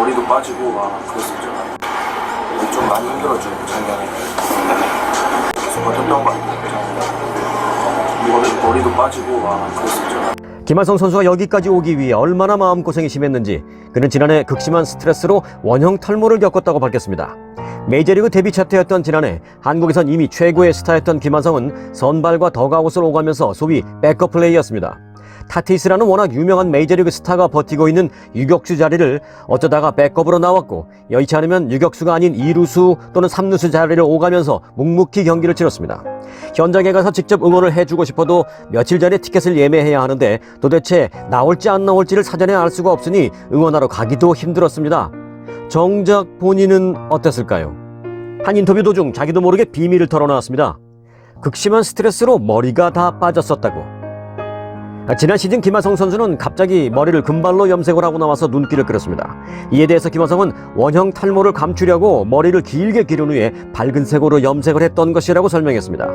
머리도 빠지고 아 그랬었죠. 좀 많이 힘들었죠 작년에. 계속 버텼던 것 같아요. 머리, 머리도 빠지고 아 그랬었죠. 김하성 선수가 여기까지 오기 위해 얼마나 마음고생이 심했는지 그는 지난해 극심한 스트레스로 원형 탈모를 겪었다고 밝혔습니다. 메이저리그 데뷔 차트였던 지난해 한국에선 이미 최고의 스타였던 김하성은 선발과 더가웃을 오가면서 소위 백업 플레이였습니다. 타티스라는 워낙 유명한 메이저리그 스타가 버티고 있는 유격수 자리를 어쩌다가 백업으로 나왔고 여의치 않으면 유격수가 아닌 2루수 또는 3루수 자리를 오가면서 묵묵히 경기를 치렀습니다. 현장에 가서 직접 응원을 해주고 싶어도 며칠 전에 티켓을 예매해야 하는데 도대체 나올지 안 나올지를 사전에 알 수가 없으니 응원하러 가기도 힘들었습니다. 정작 본인은 어땠을까요? 한 인터뷰 도중 자기도 모르게 비밀을 털어놓았습니다. 극심한 스트레스로 머리가 다 빠졌었다고. 아, 지난 시즌 김하성 선수는 갑자기 머리를 금발로 염색을 하고 나와서 눈길을 끌었습니다. 이에 대해서 김하성은 원형 탈모를 감추려고 머리를 길게 기른 후에 밝은 색으로 염색을 했던 것이라고 설명했습니다.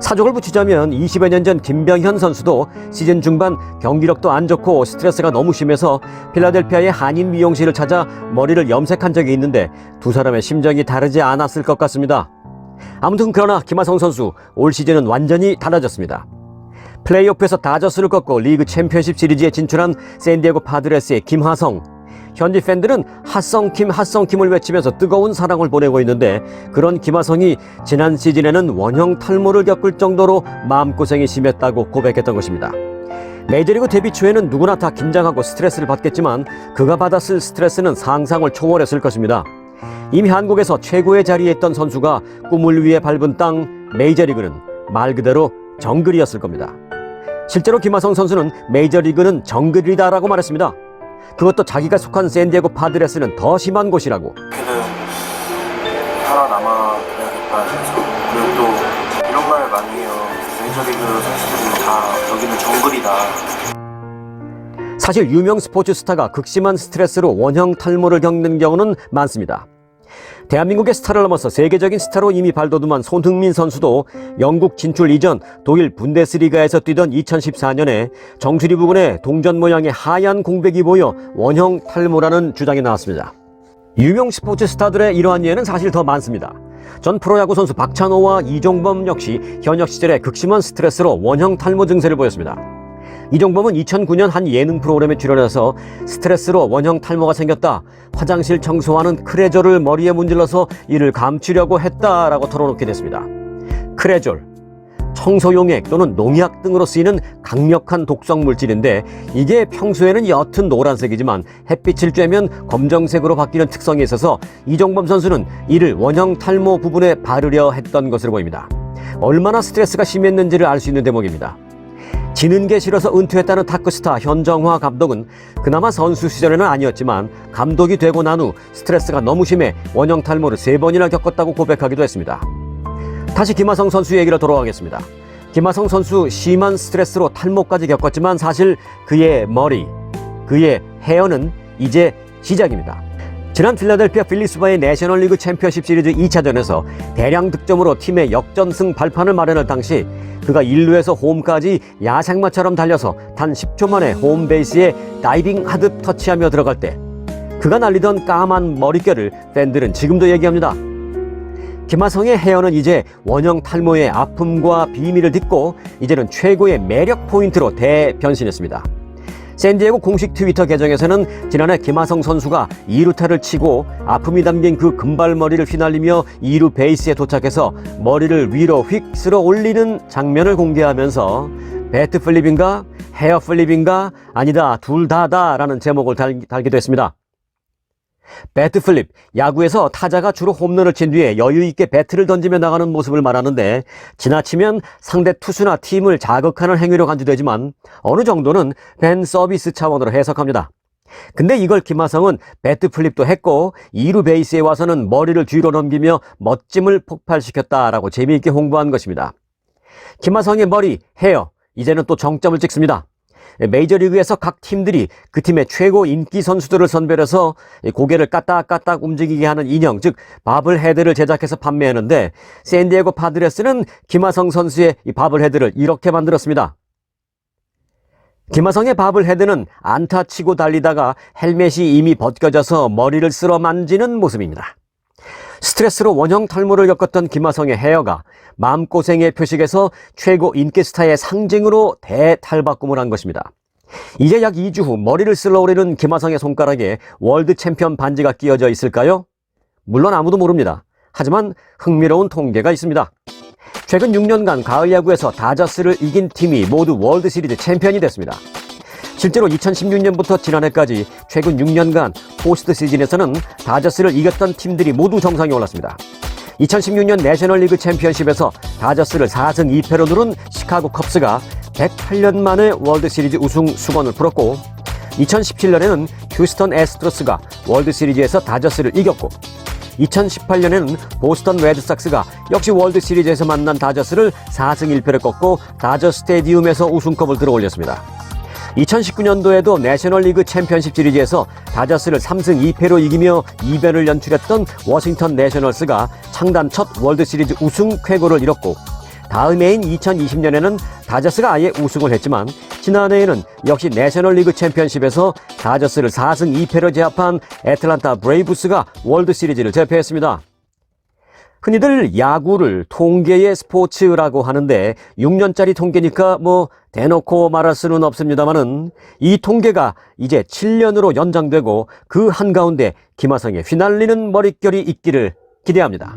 사족을 붙이자면 20여 년 전 김병현 선수도 시즌 중반 경기력도 안 좋고 스트레스가 너무 심해서 필라델피아의 한인 미용실을 찾아 머리를 염색한 적이 있는데 두 사람의 심정이 다르지 않았을 것 같습니다. 아무튼 그러나 김하성 선수 올 시즌은 완전히 달라졌습니다. 플레이오프에서 다저스를 꺾고 리그 챔피언십 시리즈에 진출한 샌디에고 파드레스의 김하성. 현지 팬들은 핫성킴 핫성킴을 외치면서 뜨거운 사랑을 보내고 있는데 그런 김하성이 지난 시즌에는 원형 탈모를 겪을 정도로 마음고생이 심했다고 고백했던 것입니다. 메이저리그 데뷔 초에는 누구나 다 긴장하고 스트레스를 받겠지만 그가 받았을 스트레스는 상상을 초월했을 것입니다. 이미 한국에서 최고의 자리에 있던 선수가 꿈을 위해 밟은 땅 메이저리그는 말 그대로 정글이었을 겁니다. 실제로 김하성 선수는 메이저리그는 정글이다라고 말했습니다. 그것도 자기가 속한 샌디에고 파드레스는 더 심한 곳이라고. 어떻게든 살아남아야겠다 해서 그리고 또 이런 말 많이 해요. 메이저리그 선수들이 다 여기는 정글이다. 사실 유명 스포츠 스타가 극심한 스트레스로 원형 탈모를 겪는 경우는 많습니다. 대한민국의 스타를 넘어서 세계적인 스타로 이미 발돋움한 손흥민 선수도 영국 진출 이전 독일 분데스리가에서 뛰던 2014년에 정수리 부분에 동전 모양의 하얀 공백이 보여 원형 탈모라는 주장이 나왔습니다. 유명 스포츠 스타들의 이러한 예는 사실 더 많습니다. 전 프로야구 선수 박찬호와 이종범 역시 현역 시절에 극심한 스트레스로 원형 탈모 증세를 보였습니다. 이종범은 2009년 한 예능 프로그램에 출연해서 스트레스로 원형 탈모가 생겼다. 화장실 청소하는 크레졸을 머리에 문질러서 이를 감추려고 했다라고 털어놓게 됐습니다. 크레졸. 청소용액 또는 농약 등으로 쓰이는 강력한 독성 물질인데 이게 평소에는 옅은 노란색이지만 햇빛을 쬐면 검정색으로 바뀌는 특성이 있어서 이종범 선수는 이를 원형 탈모 부분에 바르려 했던 것으로 보입니다. 얼마나 스트레스가 심했는지를 알 수 있는 대목입니다. 지는 게 싫어서 은퇴했다는 타크스타 현정화 감독은 그나마 선수 시절에는 아니었지만 감독이 되고 난 후 스트레스가 너무 심해 원형 탈모를 세 번이나 겪었다고 고백하기도 했습니다. 다시 김하성 선수 얘기로 돌아가겠습니다. 김하성 선수 심한 스트레스로 탈모까지 겪었지만 사실 그의 머리, 그의 헤어는 이제 시작입니다. 지난 필라델피아 필리스바의 내셔널리그 챔피언십 시리즈 2차전에서 대량 득점으로 팀의 역전승 발판을 마련할 당시 그가 1루에서 홈까지 야생마처럼 달려서 단 10초 만에 홈 베이스에 다이빙 하듯 터치하며 들어갈 때 그가 날리던 까만 머릿결을 팬들은 지금도 얘기합니다. 김하성의 헤어는 이제 원형 탈모의 아픔과 비밀을 딛고 이제는 최고의 매력 포인트로 대변신했습니다. 샌디에고 공식 트위터 계정에서는 지난해 김하성 선수가 2루타를 치고 아픔이 담긴 그 금발머리를 휘날리며 2루 베이스에 도착해서 머리를 위로 휙 쓸어 올리는 장면을 공개하면서 배트 플립인가? 헤어 플립인가? 아니다 둘 다다라는 제목을 달, 달기도 했습니다. 배트 플립, 야구에서 타자가 주로 홈런을 친 뒤에 여유 있게 배트를 던지며 나가는 모습을 말하는데 지나치면 상대 투수나 팀을 자극하는 행위로 간주되지만 어느 정도는 팬 서비스 차원으로 해석합니다. 근데 이걸 김하성은 배트 플립도 했고 2루 베이스에 와서는 머리를 뒤로 넘기며 멋짐을 폭발시켰다라고 재미있게 홍보한 것입니다. 김하성의 머리, 헤어, 이제는 또 정점을 찍습니다. 메이저리그에서 각 팀들이 그 팀의 최고 인기 선수들을 선별해서 고개를 까딱까딱 움직이게 하는 인형, 즉 바블 헤드를 제작해서 판매하는데 샌디에고 파드레스는 김하성 선수의 이 바블 헤드를 이렇게 만들었습니다. 김하성의 바블 헤드는 안타 치고 달리다가 헬멧이 이미 벗겨져서 머리를 쓸어 만지는 모습입니다. 스트레스로 원형 탈모를 겪었던 김하성의 헤어가 마음고생의 표식에서 최고 인기 스타의 상징으로 대탈바꿈을 한 것입니다. 이제 약 2주 후 머리를 쓸어오르는 김하성의 손가락에 월드 챔피언 반지가 끼어져 있을까요? 물론 아무도 모릅니다. 하지만 흥미로운 통계가 있습니다. 최근 6년간 가을 야구에서 다저스를 이긴 팀이 모두 월드 시리즈 챔피언이 됐습니다. 실제로 2016년부터 지난해까지 최근 6년간 포스트 시즌에서는 다저스를 이겼던 팀들이 모두 정상에 올랐습니다. 2016년 내셔널리그 챔피언십에서 다저스를 4승 2패로 누른 시카고 컵스가 108년 만에 월드 시리즈 우승 수건을 풀었고 2017년에는 휴스턴 애스트로스가 월드 시리즈에서 다저스를 이겼고 2018년에는 보스턴 레드삭스가 역시 월드 시리즈에서 만난 다저스를 4승 1패를 꺾고 다저 스테디움에서 우승컵을 들어 올렸습니다. 2019년도에도 내셔널리그 챔피언십 시리즈에서 다저스를 3승 2패로 이기며 이변을 연출했던 워싱턴 내셔널스가 창단 첫 월드 시리즈 우승 쾌거를 이뤘고 다음 해인 2020년에는 다저스가 아예 우승을 했지만 지난해에는 역시 내셔널리그 챔피언십에서 다저스를 4승 2패로 제압한 애틀란타 브레이브스가 월드 시리즈를 제패했습니다. 흔히들 야구를 통계의 스포츠라고 하는데 6년짜리 통계니까 뭐 대놓고 말할 수는 없습니다만은 이 통계가 이제 7년으로 연장되고 그 한가운데 김하성의 휘날리는 머릿결이 있기를 기대합니다.